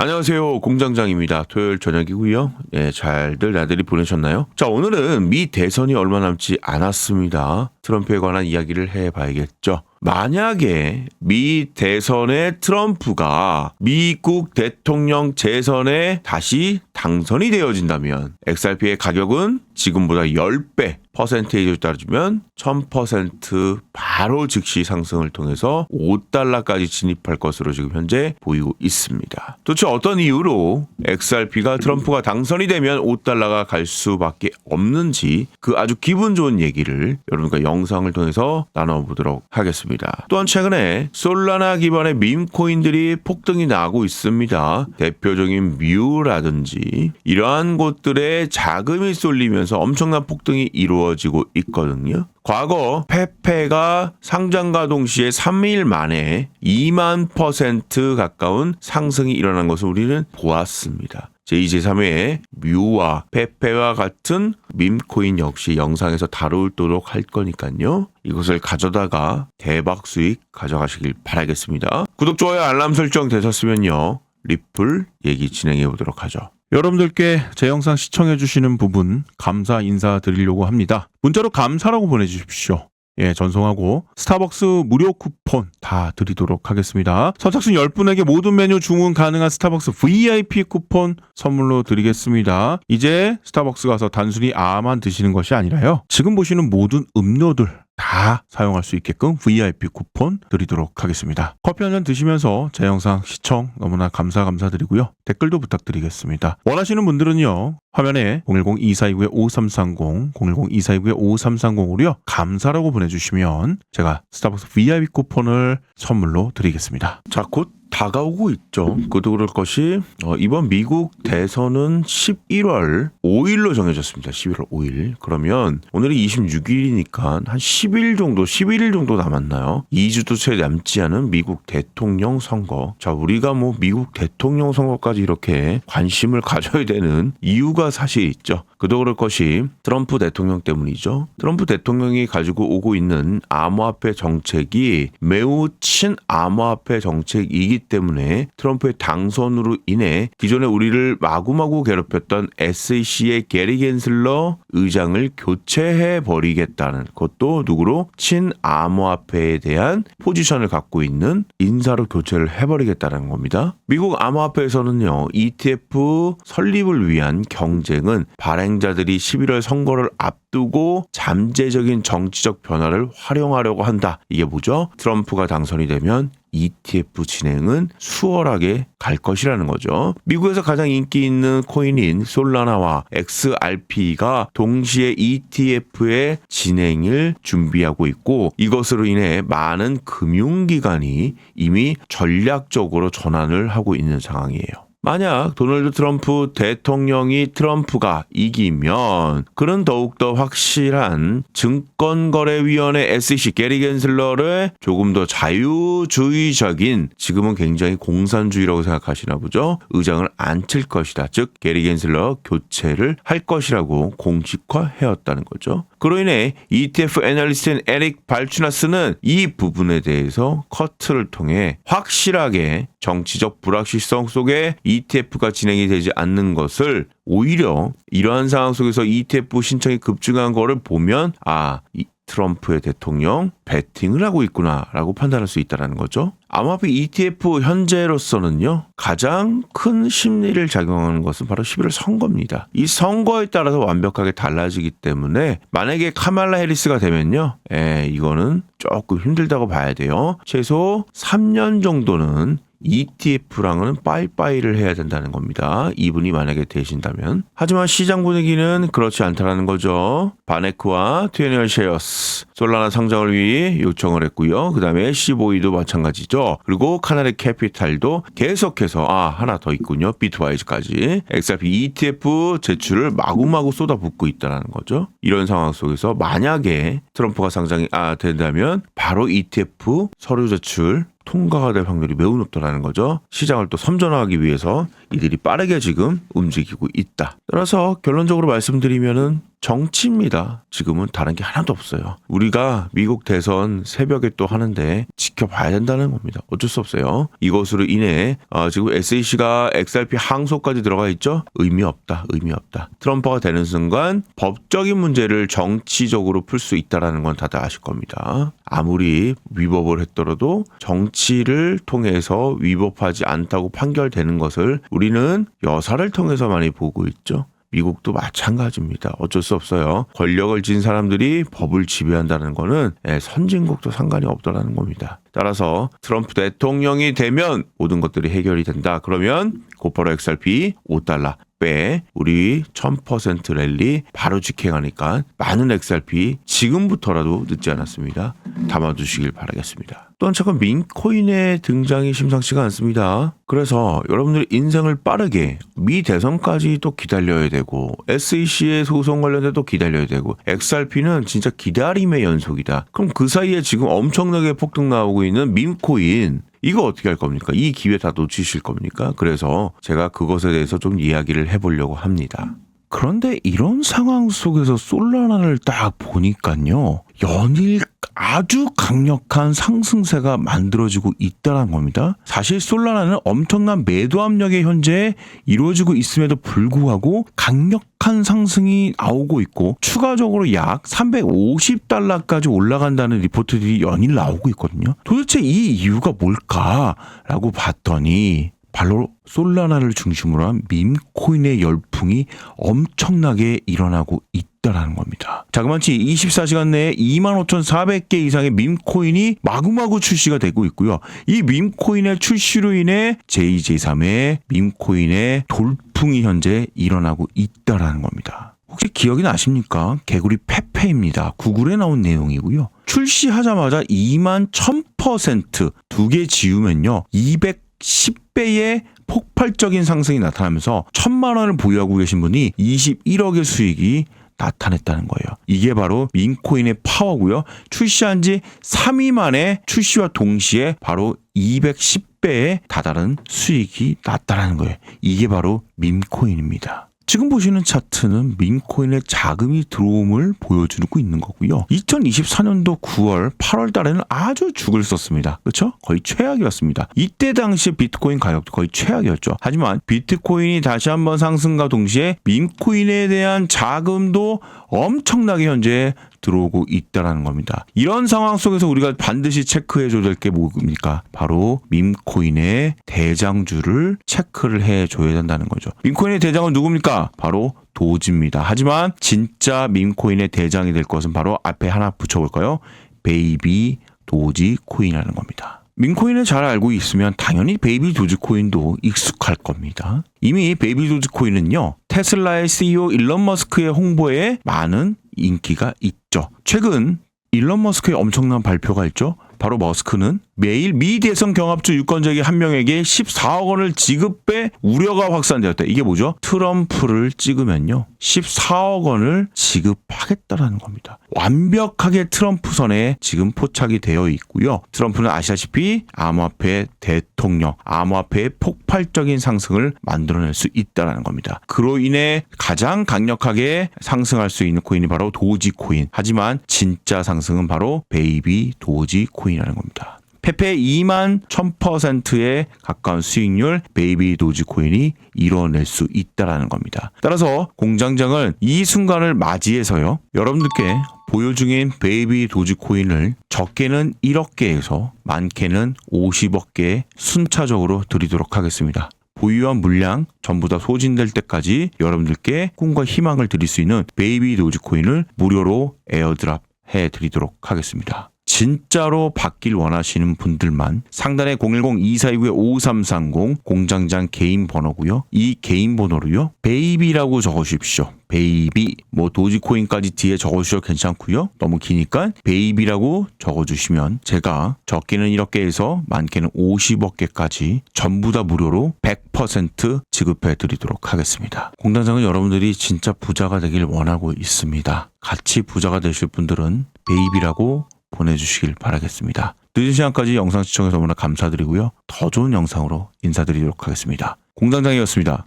안녕하세요. 공장장입니다. 토요일 저녁이고요. 예, 잘들 나들이 보내셨나요? 자, 오늘은 미 대선이 얼마 남지 않았습니다. 트럼프에 관한 이야기를 해봐야겠죠. 만약에 미 대선의 트럼프가 미국 대통령 재선에 다시 당선이 되어진다면 XRP의 가격은 지금보다 10배 퍼센테이지를 따져주면 1000% 바로 즉시 상승을 통해서 5달러까지 진입할 것으로 지금 현재 보이고 있습니다. 도대체 어떤 이유로 XRP가 트럼프가 당선이 되면 5달러가 갈 수밖에 없는지 그 아주 기분 좋은 얘기를 여러분과 영 상을 통해서 나눠보도록 하겠습니다. 또한 최근에 솔라나 기반의 밈코인들이 폭등이 나고 있습니다. 대표적인 뮤라든지 이러한 곳들에 자금이 쏠리면서 엄청난 폭등이 이루어지고 있거든요. 과거 페페가 상장과 동시에 3일 만에 2만 퍼센트 가까운 상승이 일어난 것을 우리는 보았습니다. 제2 제3회 뮤와 페페와 같은 밈코인 역시 영상에서 다루도록 할 거니까요. 이것을 가져다가 대박 수익 가져가시길 바라겠습니다. 구독, 좋아요, 알람 설정 되셨으면요. 리플 얘기 진행해 보도록 하죠. 여러분들께 제 영상 시청해 주시는 부분 감사 인사드리려고 합니다. 문자로 감사라고 보내주십시오. 예, 전송하고 스타벅스 무료 쿠폰 다 드리도록 하겠습니다. 선착순 10분에게 모든 메뉴 주문 가능한 스타벅스 VIP 쿠폰 선물로 드리겠습니다. 이제 스타벅스 가서 단순히 아만 드시는 것이 아니라요. 지금 보시는 모든 음료들 다 사용할 수 있게끔 VIP 쿠폰 드리도록 하겠습니다. 커피 한 잔 드시면서 제 영상 시청 너무나 감사 감사드리고요. 댓글도 부탁드리겠습니다. 원하시는 분들은요. 화면에 010-2429-5330, 010-2429-5330으로요. 감사라고 보내주시면 제가 스타벅스 VIP 쿠폰을 선물로 드리겠습니다. 자, 곧 다가오고 있죠. 그도 그럴 것이 어, 이번 미국 대선은 11월 5일로 정해졌습니다. 11월 5일. 그러면 오늘이 26일이니까 한 10일 정도, 11일 정도 남았나요? 2주도 채 남지 않은 미국 대통령 선거. 자, 우리가 뭐 미국 대통령 선거까지 이렇게 관심을 가져야 되는 이유가 사실 있죠. 그도 그럴 것이 트럼프 대통령 때문이죠. 트럼프 대통령이 가지고 오고 있는 암호화폐 정책이 매우 친암호화폐 정책이기 때문에 트럼프의 당선으로 인해 기존에 우리를 마구마구 괴롭혔던 SEC의 게리 겐슬러 의장을 교체해 버리겠다는 것도 누구로 친암호화폐에 대한 포지션을 갖고 있는 인사로 교체를 해버리겠다는 겁니다. 미국 암호화폐에서는요 ETF 설립을 위한 경쟁은 발행 자들이 11월 선거를 앞두고 잠재적인 정치적 변화를 활용하려고 한다. 이게 뭐죠? 트럼프가 당선이 되면 ETF 진행은 수월하게 갈 것이라는 거죠. 미국에서 가장 인기 있는 코인인 솔라나와 XRP가 동시에 ETF의 진행을 준비하고 있고 이것으로 인해 많은 금융기관이 이미 전략적으로 전환을 하고 있는 상황이에요. 만약 도널드 트럼프 대통령이 트럼프가 이기면 그는 더욱더 확실한 증권거래위원회 SEC 게리 겐슬러를 조금 더 자유주의적인 지금은 굉장히 공산주의라고 생각하시나 보죠. 의장을 앉힐 것이다. 즉 게리 겐슬러 교체를 할 것이라고 공식화해왔다는 거죠. 그로 인해 ETF 애널리스트인 에릭 발추나스는 이 부분에 대해서 커트를 통해 확실하게 정치적 불확실성 속에 ETF가 진행이 되지 않는 것을 오히려 이러한 상황 속에서 ETF 신청이 급증한 거를 보면 아, 이 트럼프의 대통령 배팅을 하고 있구나라고 판단할 수 있다는 거죠. 암호화폐 ETF 현재로서는요 가장 큰 심리를 작용하는 것은 바로 11월 선거입니다. 이 선거에 따라서 완벽하게 달라지기 때문에 만약에 카말라 해리스가 되면요, 에, 이거는 조금 힘들다고 봐야 돼요. 최소 3년 정도는 ETF랑은 빠이빠이를 해야 된다는 겁니다. 이분이 만약에 되신다면. 하지만 시장 분위기는 그렇지 않다는 거죠. 바네크와 트웨니얼 쉐어스, 솔라나 상장을 위해 요청을 했고요. 그 다음에 시보이도 마찬가지죠. 그리고 카나리 캐피탈도 계속해서 아 하나 더 있군요. 비트와이즈까지 XRP ETF 제출을 마구마구 쏟아붓고 있다는 거죠. 이런 상황 속에서 만약에 트럼프가 상장이 아 된다면 바로 ETF 서류 제출 통과가 될 확률이 매우 높다라는 거죠. 시장을 또 선전하기 위해서 이들이 빠르게 지금 움직이고 있다. 따라서 결론적으로 말씀드리면은 정치입니다. 지금은 다른 게 하나도 없어요. 우리가 미국 대선 새벽에 또 하는데 지켜봐야 된다는 겁니다. 어쩔 수 없어요. 이것으로 인해 어, 지금 SEC가 XRP 항소까지 들어가 있죠. 의미 없다. 의미 없다. 트럼프가 되는 순간 법적인 문제를 정치적으로 풀 수 있다라는 건 다들 아실 겁니다. 아무리 위법을 했더라도 정치를 통해서 위법하지 않다고 판결되는 것을 우리는 여사를 통해서 많이 보고 있죠. 미국도 마찬가지입니다. 어쩔 수 없어요. 권력을 쥔 사람들이 법을 지배한다는 거는 예, 선진국도 상관이 없다라는 겁니다. 따라서 트럼프 대통령이 되면 모든 것들이 해결이 된다. 그러면 곧바로 XRP 5달러 빼 우리 1000% 랠리 바로 직행하니까 많은 XRP 지금부터라도 늦지 않았습니다. 담아두시길 바라겠습니다. 또한 차가 민코인의 등장이 심상치가 않습니다. 그래서 여러분들 인생을 빠르게 미 대선까지 또 기다려야 되고 SEC의 소송 관련돼도 기다려야 되고 XRP는 진짜 기다림의 연속이다. 그럼 그 사이에 지금 엄청나게 폭등 나오고 있는 민코인 이거 어떻게 할 겁니까? 이 기회 다 놓치실 겁니까? 그래서 제가 그것에 대해서 좀 이야기를 해보려고 합니다. 그런데 이런 상황 속에서 솔라나를 딱 보니까요. 연일 아주 강력한 상승세가 만들어지고 있다는 겁니다. 사실 솔라나는 엄청난 매도 압력이 현재 이루어지고 있음에도 불구하고 강력한 상승이 나오고 있고 추가적으로 약 350달러까지 올라간다는 리포트들이 연일 나오고 있거든요. 도대체 이 이유가 뭘까라고 봤더니 바로 솔라나를 중심으로 한 밈코인의 열풍이 엄청나게 일어나고 있다 라는 겁니다. 자그마치 24시간 내에 25,400개 이상의 밈코인이 마구마구 출시가 되고 있고요. 이 밈코인의 출시로 인해 JJ3의 밈코인의 돌풍이 현재 일어나고 있다라는 겁니다. 혹시 기억이 나십니까? 개구리 페페입니다. 구글에 나온 내용이고요. 출시하자마자 2만 1000%두 개 지우면요. 210배의 폭발적인 상승이 나타나면서 천만 원을 보유하고 계신 분이 21억의 수익이 나타냈다는 거예요. 이게 바로 민코인의 파워고요. 출시한 지 3일 만에 출시와 동시에 바로 210배에 다다른 수익이 났다는 거예요. 이게 바로 민코인입니다. 지금 보시는 차트는 민코인의 자금이 들어옴을 보여주고 있는 거고요. 2024년도 9월, 8월 달에는 아주 죽을 썼습니다. 그렇죠? 거의 최악이었습니다. 이때 당시 비트코인 가격도 거의 최악이었죠. 하지만 비트코인이 다시 한번 상승과 동시에 민코인에 대한 자금도 엄청나게 현재 들어오고 있다라는 겁니다. 이런 상황 속에서 우리가 반드시 체크해 줘야 될 게 뭡니까? 바로 밈코인의 대장주를 체크를 해 줘야 된다는 거죠. 밈코인의 대장은 누굽니까? 바로 도지입니다. 하지만 진짜 밈코인의 대장이 될 것은 바로 앞에 하나 붙여볼까요? 베이비 도지 코인이라는 겁니다. 민코인을 잘 알고 있으면 당연히 베이비 도지코인도 익숙할 겁니다. 이미 베이비 도지코인은요, 테슬라의 CEO 일론 머스크의 홍보에 많은 인기가 있죠. 최근 일론 머스크의 엄청난 발표가 있죠. 바로 머스크는 매일 미 대선 경합주 유권자에게 한 명에게 14억 원을 지급해 우려가 확산되었다. 이게 뭐죠? 트럼프를 찍으면요. 14억 원을 지급하겠다라는 겁니다. 완벽하게 트럼프 선에 지금 포착이 되어 있고요. 트럼프는 아시다시피 암호화폐 대통령, 암호화폐의 폭발적인 상승을 만들어낼 수 있다라는 겁니다. 그로 인해 가장 강력하게 상승할 수 있는 코인이 바로 도지 코인. 하지만 진짜 상승은 바로 베이비 도지 코인이라는 겁니다. 페페 2만 1000%에 가까운 수익률 베이비 도지코인이 이뤄낼 수 있다라는 겁니다. 따라서 공장장은 이 순간을 맞이해서요. 여러분들께 보유 중인 베이비 도지코인을 적게는 1억 개에서 많게는 50억 개 순차적으로 드리도록 하겠습니다. 보유한 물량 전부 다 소진될 때까지 여러분들께 꿈과 희망을 드릴 수 있는 베이비 도지코인을 무료로 에어드랍 해 드리도록 하겠습니다. 진짜로 받길 원하시는 분들만 상단에 010-2429-5330 공장장 개인 번호고요. 이 개인 번호로요. 베이비라고 적어주십시오. 베이비 뭐 도지코인까지 뒤에 적어주셔도 괜찮고요. 너무 기니까 베이비라고 적어주시면 제가 적게는 이렇게 해서 많게는 50억 개까지 전부 다 무료로 100% 지급해 드리도록 하겠습니다. 공단장은 여러분들이 진짜 부자가 되길 원하고 있습니다. 같이 부자가 되실 분들은 베이비라고 보내주시길 바라겠습니다. 늦은 시간까지 영상 시청해서 너무나 감사드리고요. 더 좋은 영상으로 인사드리도록 하겠습니다. 공장장이었습니다.